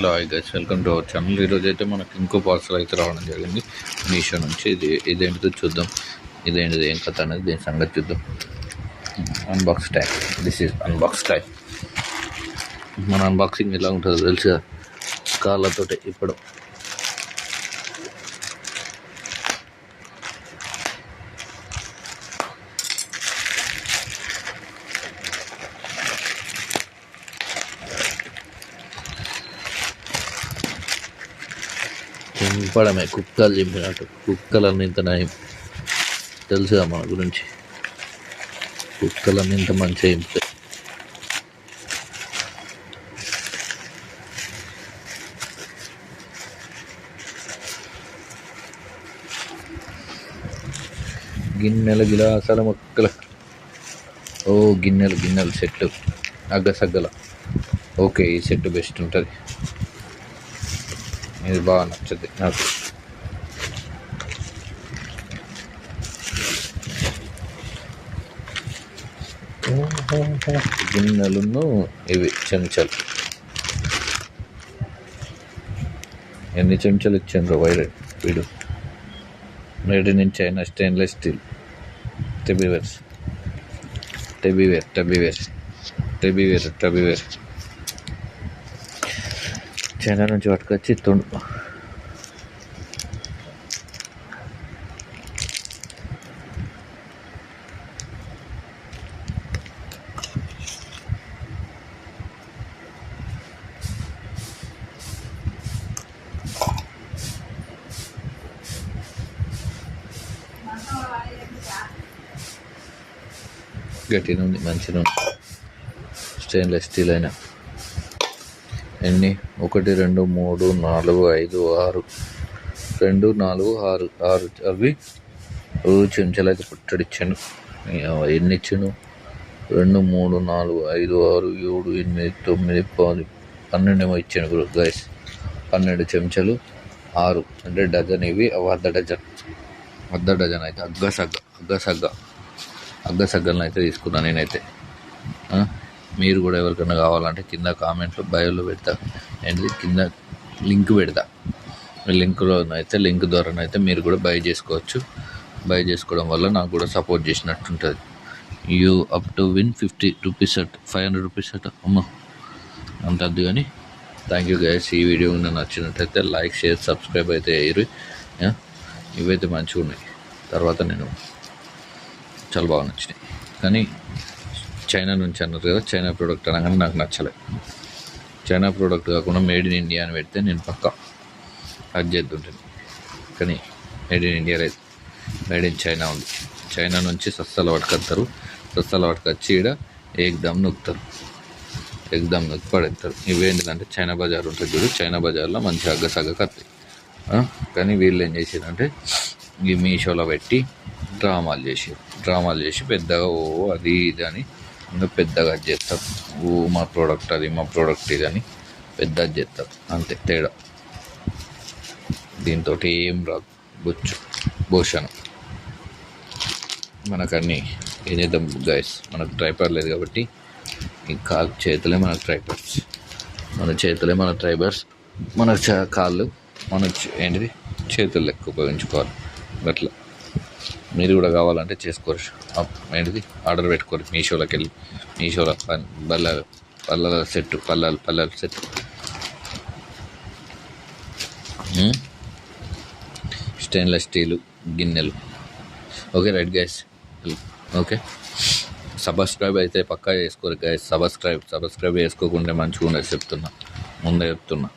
Hello hi guys welcome to our channel ఈరోజు అయితే మనకి ఇంకో పార్సల్ అయితే రావడం జరిగింది. మీషో నుంచి ఇది ఇదేంటిదో చూద్దాం. ఇదేంటిది ఏం కథ అనేది దీని సంగతి చూద్దాం. Unbox time this is unbox time మన అన్బాక్సింగ్ ఎలా ఉంటుందో తెలుసు కదా కాళ్ళతోటి ఇప్పుడు చింపడమే కుక్కలు చింపినట్టు కుక్కలన్నీ ఇంత నయం. తెలుసుగా మన గురించి? కుక్కలన్నీ ఇంత మంచిగా చింపుతాయి గిన్నెల గిలాసాల మొక్కల. ఓ గిన్నెలు గిన్నెలు సెట్ అగ్గసగ్గల ఓకే ఈ సెట్ బెస్ట్ ఉంటుంది. ఇది బాగా నచ్చుద్ది నాకు. గిన్నెలను ఇవి చెంచాలు. ఎన్ని చెంచాలు ఇచ్చాను వైర్ వీడు. నేటి నుంచి అయినా stainless steel. Tableware tableware tableware tableware tableware China నుంచి పట్టుకొచ్చి తుండు. గట్టిగా ఉంది మంచిగా ఉంది. స్టెయిన్లెస్ స్టీల్ అయినా. ఎన్ని? ఒకటి రెండు మూడు నాలుగు ఐదు ఆరు. రెండు నాలుగు ఆరు. ఆరు అవి? ఓ చెంచాలు అయితే పుట్టడిచ్చాను. ఎన్ని ఇచ్చాను రెండు మూడు నాలుగు ఐదు ఆరు ఏడు ఎనిమిది తొమ్మిది పది పన్నెండు ఏమో ఇచ్చాను గైస్ పన్నెండు చెంచాలు ఆరు. అంటే డజన్ ఇవి అర్ధ డజన్. అర్ధ డజన్ అయితే అగ్గసగ్గ అగ్గసగ్గ. అగ్గసగ్గలను అయితే తీసుకున్నాను నేనైతే. మీరు కూడా ఎవరికైనా కావాలంటే కింద కామెంట్లో బయోలో పెడతా. అండ్ కింద లింక్ పెడతా. లింక్లో అయితే లింక్ ద్వారానైతే మీరు కూడా బై చేసుకోవచ్చు. బై చేసుకోవడం వల్ల నాకు కూడా సపోర్ట్ చేసినట్టు ఉంటుంది you up to win fifty rupees at five hundred rupees at. అమ్మ అంత కానీ. Thank you guys. ఈ వీడియో నాకు నచ్చినట్టయితే లైక్ షేర్ సబ్స్క్రైబ్ అయితే అయ్యారు ఇవైతే మంచిగా ఉన్నాయి తర్వాత నేను చాలా బాగా నచ్చినాయి. కానీ చైనా నుంచి అన్నారు కదా చైనా ప్రోడక్ట్ అనగానే నాకు నచ్చలే. చైనా ప్రోడక్ట్ కాకుండా మేడ్ ఇన్ ఇండియా అని పెడితే నేను పక్క అది చేద్దుంటుంది కానీ మేడ్ ఇన్ ఇండియా లేదు. మేడ్ ఇన్ చైనా ఉంది. చైనా నుంచి సస్తాలు పట్టుకొస్తారు. సస్తాలు పట్టుకొచ్చి ఇక్కడ ఏకదమ్ నొక్కుతారు. ఏకదమ్ నొక్కి పడేస్తారు. ఇవేంటిదంటే చైనా బజార్ ఉంటుంది చూడు. చైనా బజార్లో మంచి అగ్గసగ్గ కత్తాయి కానీ వీళ్ళు ఏం చేసారంటే ఈ మీషోలో పెట్టి డ్రామాలు చేసి డ్రామాలు చేసి పెద్దగా ఓ అది ఇది అని ఇంకా పెద్దగా అది చేస్తారు ఓ మా ప్రోడక్ట్ అది మా ప్రోడక్ట్ ఇది అని పెద్దగా చేస్తారు అంతే తేడా. దీంతో ఏం రాదు. బొచ్చు భూషణం మనకు అన్ని ఏం చేద్దాం గైస్ మనకు ట్రైపర్ లేదు కాబట్టి ఈ కాలు చేతులే మన ట్రైపర్స్ మన చేతులే మన ట్రైబర్స్ మన కాళ్ళు మన ఏంటిది? చేతులు లెక్క ఉపయోగించుకోవాలి. అట్లా. మీరు కూడా కావాలంటే చేసుకోవచ్చు ఏంటిది? ఆర్డర్ పెట్టుకోరు. మీషోలోకి వెళ్ళి మీషోలో ప- పల్లల సెట్ పల్లల పల్లెల సెట్. స్టెయిన్లెస్ స్టీలు గిన్నెలు. Okay right gas okay. Subscribe అయితే పక్కా చేసుకోరు గ్యాస్ సబ్స్క్రైబ్ సబ్స్క్రైబ్ చేసుకోకుండా మంచిగా ఉండదు చెప్తున్నా. ముందే చెప్తున్నా.